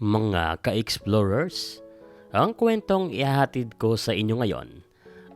Mga ka-explorers, ang kwentong ihahatid ko sa inyo ngayon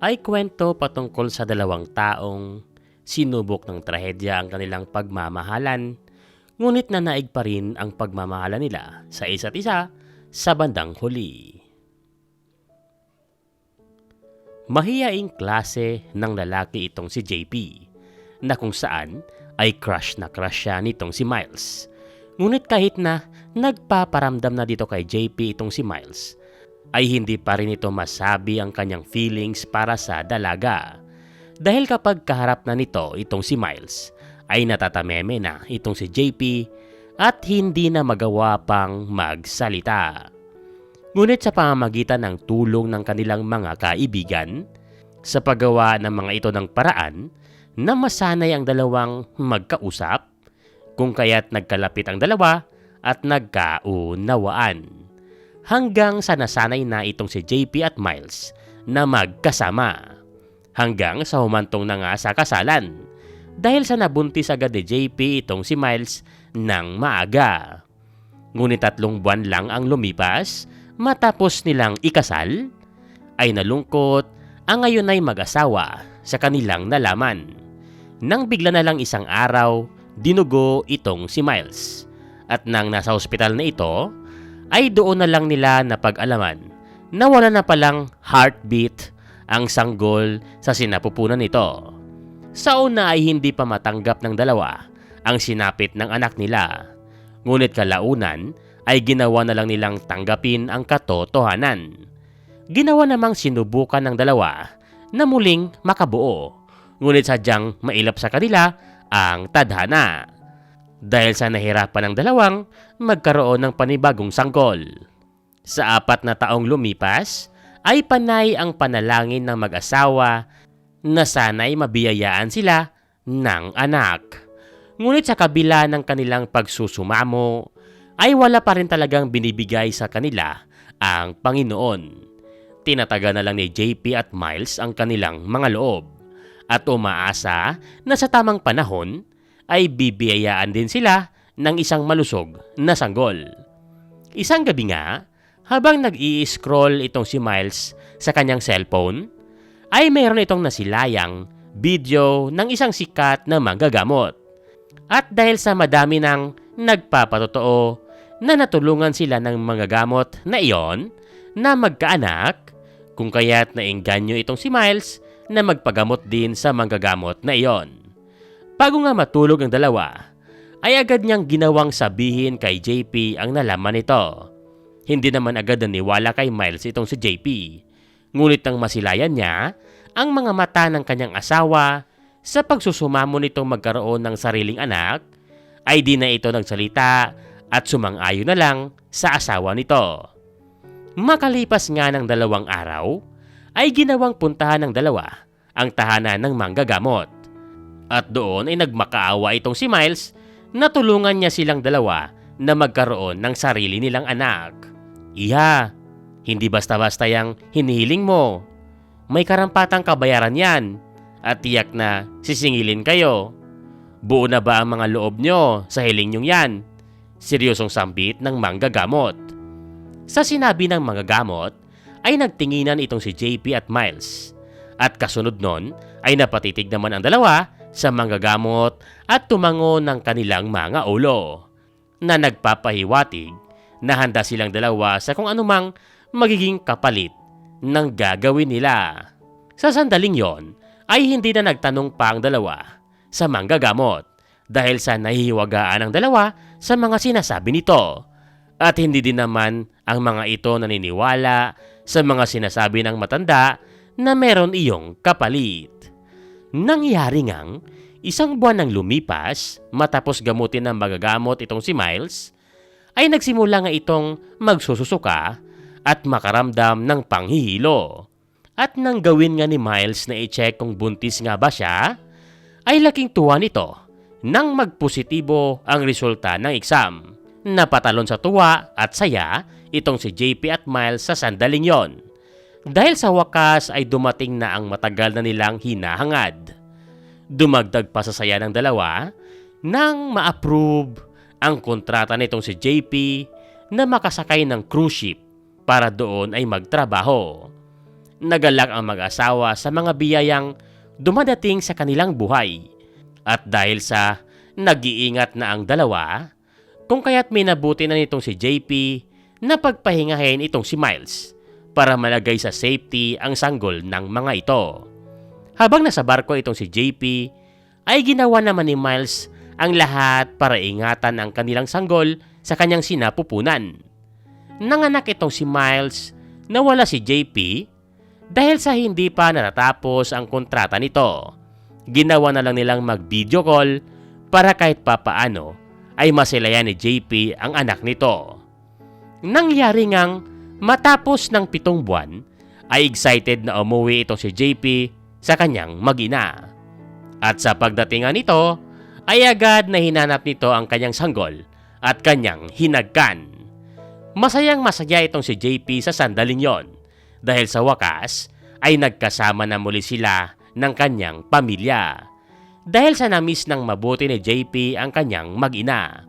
ay kwento patungkol sa dalawang taong sinubok ng trahedya ang kanilang pagmamahalan, ngunit nanaig pa rin ang pagmamahalan nila sa isa't isa sa bandang huli. Mahiyaing klase ng lalaki itong si JP, na kung saan ay crush na crush siya nitong si Miles. Ngunit kahit na nagpaparamdam na dito kay JP itong si Miles, ay hindi pa rin ito masabi ang kanyang feelings para sa dalaga. Dahil kapag kaharap na nito itong si Miles, ay natatameme na itong si JP at hindi na magawa pang magsalita. Ngunit sa pamamagitan ng tulong ng kanilang mga kaibigan, sa paggawa ng mga ito ng paraan na masanay ang dalawang magkausap, kung kaya't nagkalapit ang dalawa at nagkaunawaan. Hanggang sa nasanay na itong si JP at Miles na magkasama. Hanggang sa humantong na nga sa kasalan. Dahil sa nabuntis agad ni JP itong si Miles ng maaga. Ngunit tatlong buwan lang ang lumipas matapos nilang ikasal, ay nalungkot ang ngayon ay mag-asawa sa kanilang nalaman. Nang bigla na lang isang araw, dinugo itong si Miles. At nang nasa ospital na ito, ay doon na lang nila napag-alaman na wala na palang heartbeat ang sanggol sa sinapupunan nito. Sa una ay hindi pa matanggap ng dalawa ang sinapit ng anak nila. Ngunit kalaunan ay ginawa na lang nilang tanggapin ang katotohanan. Ginawa namang sinubukan ng dalawa na muling makabuo, ngunit sadyang mailap sa kanila ang tadhana. Dahil sa nahirapan ng dalawang magkaroon ng panibagong sanggol. Sa apat na taong lumipas, ay panay ang panalangin ng mag-asawa na sana'y mabiyayaan sila ng anak. Ngunit sa kabila ng kanilang pagsusumamo, ay wala pa rin talagang binibigay sa kanila ang Panginoon. Tinataga na lang ni JP at Miles ang kanilang mga loob at umaasa na sa tamang panahon ay bibiyayaan din sila ng isang malusog na sanggol. Isang gabi nga, habang nag-i-scroll itong si Miles sa kanyang cellphone, ay mayroon itong nasilayang video ng isang sikat na manggagamot. At dahil sa madami ng nagpapatotoo na natulungan sila ng mga gamot na iyon na magkaanak, kung kaya't naengganyo itong si Miles na magpagamot din sa manggagamot na iyon. Bago nga matulog ang dalawa, ay agad niyang ginawang sabihin kay JP ang nalaman nito. Hindi naman agad naniwala kay Miles itong si JP. Ngunit nang masilayan niya ang mga mata ng kanyang asawa sa pagsusumamo nitong magkaroon ng sariling anak, ay di na ito nagsalita at sumang-ayo na lang sa asawa nito. Makalipas nga ng dalawang araw, ay ginawang puntahan ng dalawa ang tahanan ng manggagamot. At doon ay nagmakaawa itong si Miles na tulungan niya silang dalawa na magkaroon ng sarili nilang anak. Iha, hindi basta-basta yung hinihiling mo. May karampatang kabayaran yan at tiyak na sisingilin kayo. Buo na ba ang mga loob nyo sa hiling nyong yan? Seryosong sambit ng manggagamot. Sa sinabi ng mga gamot, ay nagtinginan itong si JP at Miles. At kasunod nun ay napatitig naman ang dalawa sa manggagamot at tumango ng kanilang mga ulo na nagpapahiwatig na handa silang dalawa sa kung anumang magiging kapalit ng gagawin nila. Sa sandaling yon ay hindi na nagtanong pa ang dalawa sa manggagamot dahil sa nahihiwagaan ng dalawa sa mga sinasabi nito at hindi din naman ang mga ito naniniwala sa mga sinasabi ng matanda na meron iyong kapalit. Nangyari ngang isang buwan nang lumipas matapos gamutin ng magagamot itong si Miles, ay nagsimula nga itong magsususuka at makaramdam ng panghihilo. At nang gawin nga ni Miles na i-check kung buntis nga ba siya, ay laking tuwa nito nang magpositibo ang resulta ng exam. Napatalon sa tuwa at saya itong si JP at Miles sa sandaling yon dahil sa wakas ay dumating na ang matagal na nilang hinahangad. Dumagdag pa sa saya ng dalawa nang ma-approve ang kontrata nitong si JP na makasakay ng cruise ship para doon ay magtrabaho. Nagalak ang mag-asawa sa mga biyayang dumadating sa kanilang buhay. At dahil sa nag-iingat na ang dalawa, kung kaya't minabuti na nitong si JP na pagpahingahin itong si Miles para malagay sa safety ang sanggol ng mga ito. Habang nasa barko itong si JP, ay ginawa naman ni Miles ang lahat para ingatan ang kanilang sanggol sa kanyang sinapupunan. Nanganak itong si Miles na wala si JP dahil sa hindi pa natatapos ang kontrata nito. Ginawa na lang nilang mag-video call para kahit papaano ay masilayan ni JP ang anak nito. Nangyari ngang matapos ng pitong buwan ay excited na umuwi itong si JP sa kanyang magina. At sa pagdating nga nito ay agad na hinanap nito ang kanyang sanggol at kanyang hinagkan. Masayang masaya itong si JP sa sandaling yon dahil sa wakas ay nagkasama na muli sila ng kanyang pamilya. Dahil sa namis ng mabuti ni JP ang kanyang mag-ina.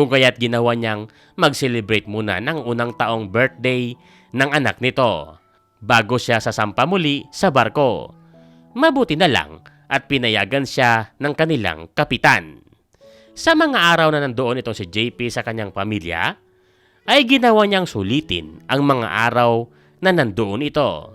Kung kaya't ginawa niyang mag-celebrate muna ng unang taong birthday ng anak nito bago siya sasampa muli sa barko. Mabuti na lang at pinayagan siya ng kanilang kapitan. Sa mga araw na nandoon itong si JP sa kanyang pamilya, ay ginawa niyang sulitin ang mga araw na nandoon ito.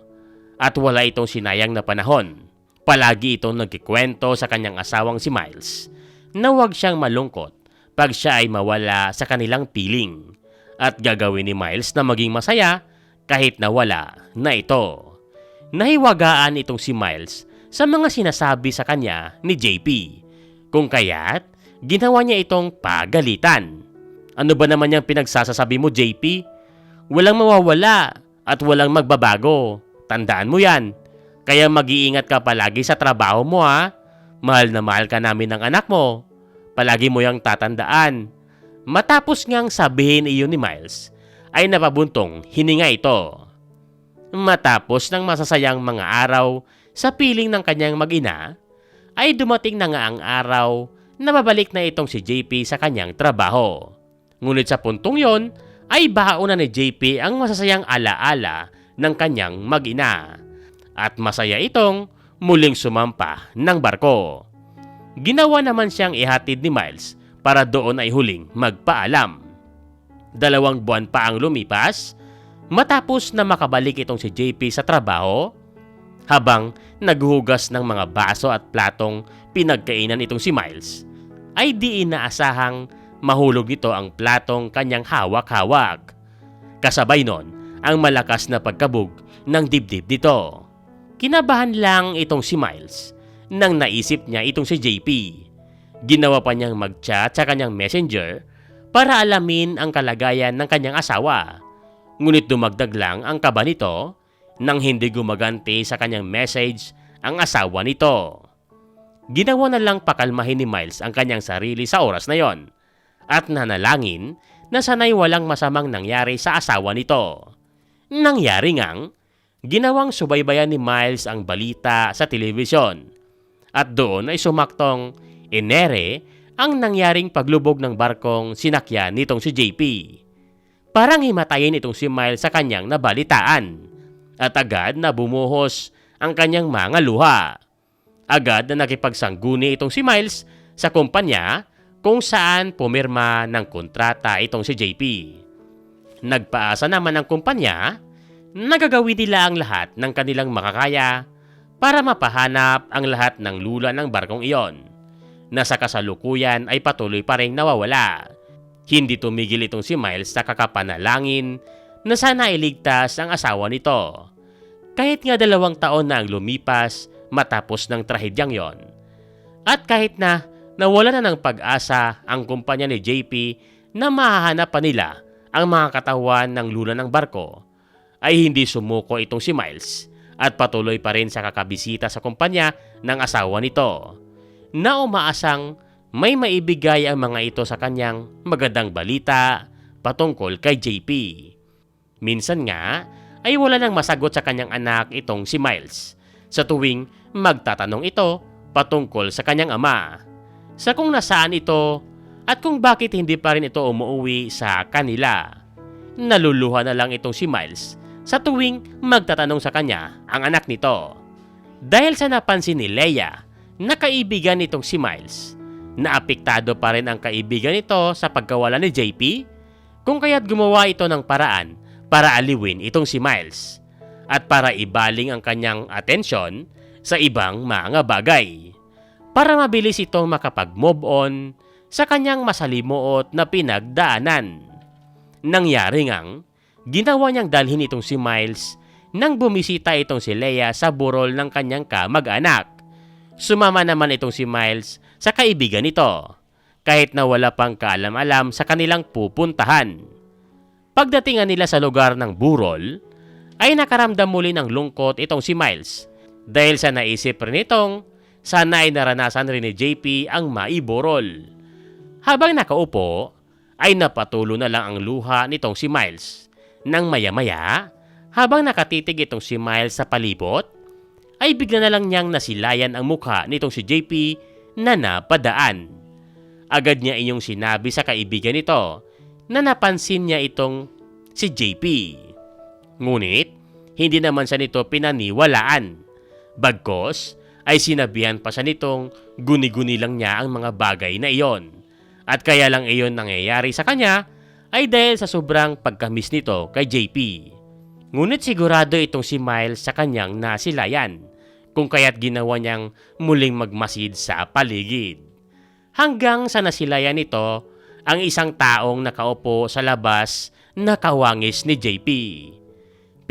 At wala itong sinayang na panahon. Palagi itong nagkikwento sa kanyang asawang si Miles na huwag siyang malungkot pag siya ay mawala sa kanilang piling at gagawin ni Miles na maging masaya kahit na wala na ito. Nahiwagaan itong si Miles sa mga sinasabi sa kanya ni JP kung kaya't ginawa niya itong pagalitan. Ano ba naman yung pinagsasasabi mo JP? Walang mawawala at walang magbabago. Tandaan mo yan. Kaya mag-iingat ka palagi sa trabaho mo ha. Mahal na mahal ka namin ng anak mo. Palagi mo yang tatandaan. Matapos ngang sabihin iyon ni Miles, ay napabuntong hininga ito. Matapos ng masasayang mga araw sa piling ng kanyang mag-ina, ay dumating na nga ang araw na babalik na itong si JP sa kanyang trabaho. Ngunit sa puntong yon, ay baon na ni JP ang masasayang alaala ng kanyang mag-ina. At masaya itong muling sumampa ng barko. Ginawa naman siyang ihatid ni Miles para doon ay huling magpaalam. Dalawang buwan pa ang lumipas matapos na makabalik itong si JP sa trabaho habang naghuhugas ng mga baso at platong pinagkainan itong si Miles ay di inaasahang mahulog nito ang platong kanyang hawak-hawak. Kasabay nun ang malakas na pagkabog ng dibdib nito. Kinabahan lang itong si Miles nang naisip niya itong si JP. Ginawa pa niyang mag-chat sa kanyang messenger para alamin ang kalagayan ng kanyang asawa. Ngunit dumagdag lang ang kaba nito nang hindi gumaganti sa kanyang message ang asawa nito. Ginawa na lang pakalmahin ni Miles ang kanyang sarili sa oras na yon at nanalangin na sanay walang masamang nangyari sa asawa nito. Nangyari ngang, ginawang subaybayan ni Miles ang balita sa telebisyon at doon ay sumaktong inere ang nangyaring paglubog ng barkong sinakyan nitong si JP. Parang himatayin itong si Miles sa kanyang nabalitaan at agad na bumuhos ang kanyang mga luha. Agad na nakipagsangguni itong si Miles sa kumpanya kung saan pumirma ng kontrata itong si JP. Nagpaasa naman ang kumpanya na gagawin nila ang lahat ng kanilang makakaya para mapahanap ang lahat ng lula ng barkong iyon na sa kasalukuyan ay patuloy pa rin nawawala. Hindi tumigil itong si Miles sa kakapanalangin na sana iligtas ang asawa nito. Kahit nga dalawang taon na ang lumipas matapos ng trahedyang yon. At kahit na nawala na ng pag-asa ang kumpanya ni JP na mahahanap pa nila ang mga katawan ng lula ng barko, ay hindi sumuko itong si Miles at patuloy pa rin sa kakabisita sa kumpanya ng asawa nito na umaasang may maibigay ang mga ito sa kanyang magandang balita patungkol kay JP. Minsan nga ay wala nang masagot sa kanyang anak itong si Miles sa tuwing magtatanong ito patungkol sa kanyang ama. Sa kung nasaan ito at kung bakit hindi pa rin ito umuwi sa kanila. naluluha na lang itong si Miles sa tuwing magtatanong sa kanya ang anak nito. Dahil sa napansin ni Leia na kaibigan nitong si Miles, naapektado pa rin ang kaibigan nito sa pagkawala ni JP kung kaya't gumawa ito ng paraan para aliwin itong si Miles at para ibaling ang kanyang atensyon sa ibang mga bagay para mabilis itong makapag-move on sa kanyang masalimuot na pinagdaanan. Nangyari ngang, ginawa niyang dalhin itong si Miles nang bumisita itong si Leia sa burol ng kanyang kamag-anak. Sumama naman itong si Miles sa kaibigan nito, kahit na wala pang kaalam-alam sa kanilang pupuntahan. Pagdatingan nila sa lugar ng burol, ay nakaramdam muli ng lungkot itong si Miles dahil sa naisip rin itong sana ay naranasan rin ni JP ang maiborol. Habang nakaupo, ay napatulo na lang ang luha nitong si Miles. Nang maya-maya, habang nakatitig itong si Miles sa palibot, ay bigla na lang niyang nasilayan ang mukha nitong si JP na napadaan. Agad niya inyong sinabi sa kaibigan nito na napansin niya itong si JP. Ngunit, hindi naman siya nito pinaniwalaan. Bagkos, ay sinabihan pa siya nitong guni-guni lang niya ang mga bagay na iyon. At kaya lang iyon nangyayari sa kanya ay dahil sa sobrang pagkamis nito kay JP. Ngunit sigurado itong si Miles sa kanyang nasilayan kung kaya't ginawa niyang muling magmasid sa paligid. Hanggang sa nasilayan nito ang isang taong nakaupo sa labas na kawangis ni JP.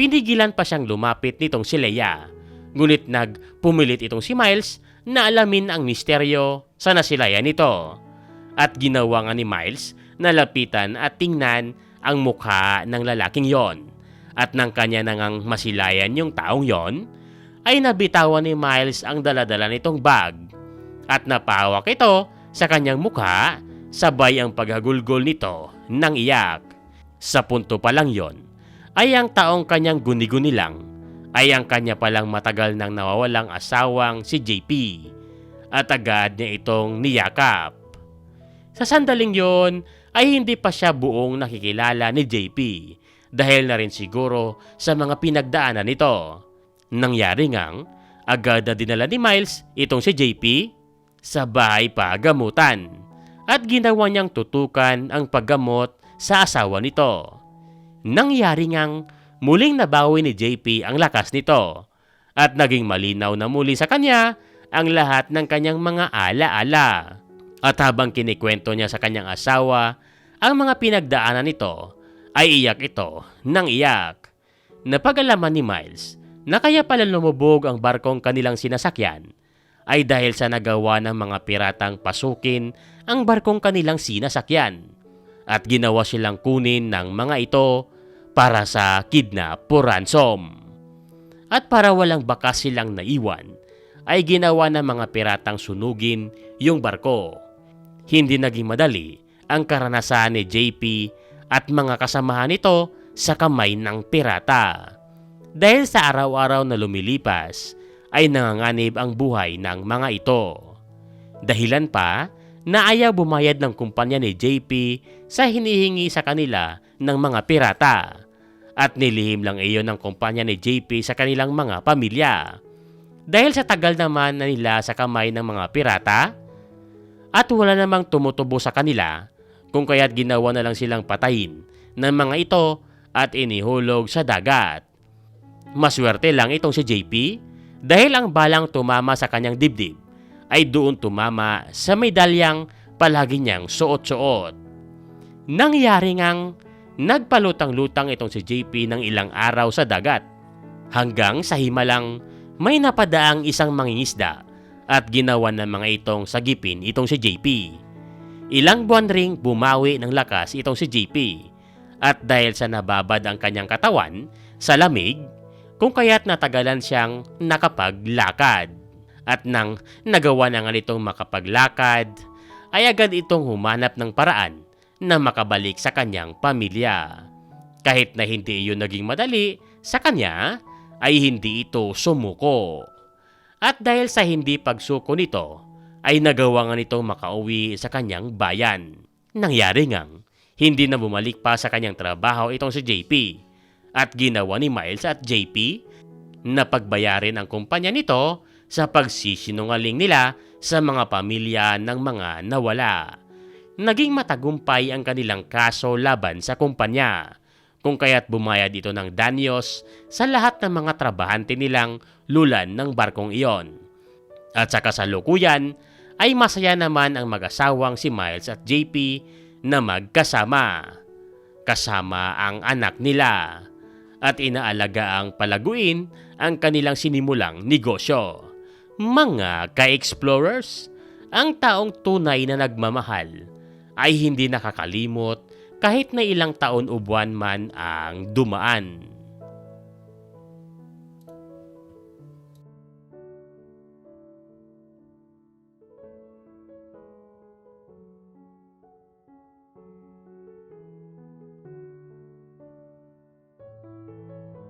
Pinigilan pa siyang lumapit nitong si Leia. Ngunit nagpumilit itong si Miles na alamin ang misteryo sa nasilayan nito. At ginawa nga ni Miles na lapitan at tingnan ang mukha ng lalaking yon. At nang kanya nangang masilayan yung taong yon, ay nabitawan ni Miles ang daladala nitong bag. At napawak ito sa kanyang mukha sabay ang paghagulgol nito ng iyak. Sa punto pa lang yon, ay ang taong kanyang guni-guni lang ay ang kanya palang matagal nang nawawalang asawang si JP at agad niya itong niyakap. Sa sandaling yon ay hindi pa siya buong nakikilala ni JP dahil na rin siguro sa mga pinagdaanan nito. Nangyari ngang agad na dinala ni Miles itong si JP sa bahay pagamutan at ginawa niyang tutukan ang paggamot sa asawa nito. Nangyari ngang muling nabawi ni JP ang lakas nito at naging malinaw na muli sa kanya ang lahat ng kanyang mga ala-ala. At habang kinikwento niya sa kanyang asawa ang mga pinagdaanan nito, ay iyak ito ng iyak. Napagalaman ni Miles na kaya pala lumubog ang barkong kanilang sinasakyan ay dahil sa nagawa ng mga piratang pasukin ang barkong kanilang sinasakyan at ginawa silang kunin ng mga ito para sa kidnap o ransom. At para walang bakas silang naiwan, ay ginawa ng mga piratang sunugin yung barko. Hindi naging madali ang karanasan ni JP at mga kasamahan nito sa kamay ng pirata. Dahil sa araw-araw na lumilipas, ay nanganganib ang buhay ng mga ito. Dahilan pa na ayaw bumayad ng kumpanya ni JP sa hinihingi sa kanila ng mga pirata at nilihim lang iyon ng kumpanya ni JP sa kanilang mga pamilya. Dahil sa tagal naman na nila sa kamay ng mga pirata at wala namang tumutubo sa kanila kung kaya't ginawa na lang silang patayin ng mga ito at inihulog sa dagat. Maswerte lang itong si JP dahil ang balang tumama sa kanyang dibdib ay doon tumama sa medalyang palagi niyang suot-suot. Nangyari ngang nagpalutang-lutang itong si JP ng ilang araw sa dagat hanggang sa himalang may napadaang isang mangingisda at ginawa ng mga itong sagipin itong si JP. Ilang buwan ring bumawi ng lakas itong si JP at dahil sa nababad ang kanyang katawan sa lamig kung kaya't natagalan siyang nakapaglakad. At nang nagawa na nga nitong makapaglakad, ay agad itong humanap ng paraan na makabalik sa kanyang pamilya. Kahit na hindi iyon naging madali, sa kanya ay hindi ito sumuko. At dahil sa hindi pagsuko nito, ay nagawa nga nitong makauwi sa kanyang bayan. Nangyari ngang, hindi na bumalik pa sa kanyang trabaho itong si JP. At ginawa ni Miles at JP na pagbayarin ang kumpanya nito sa pagsisinungaling nila sa mga pamilya ng mga nawala. Naging matagumpay ang kanilang kaso laban sa kumpanya, kung kaya't bumayad ito ng danyos sa lahat ng mga trabahante nilang lulan ng barkong iyon. At sa kasalukuyan, ay masaya naman ang mag-asawang si Miles at JP na magkasama. Kasama ang anak nila at inaalaga ang palaguin ang kanilang sinimulang negosyo. Mga ka-explorers, ang taong tunay na nagmamahal ay hindi nakakalimot kahit na ilang taon o buwan man ang dumaan.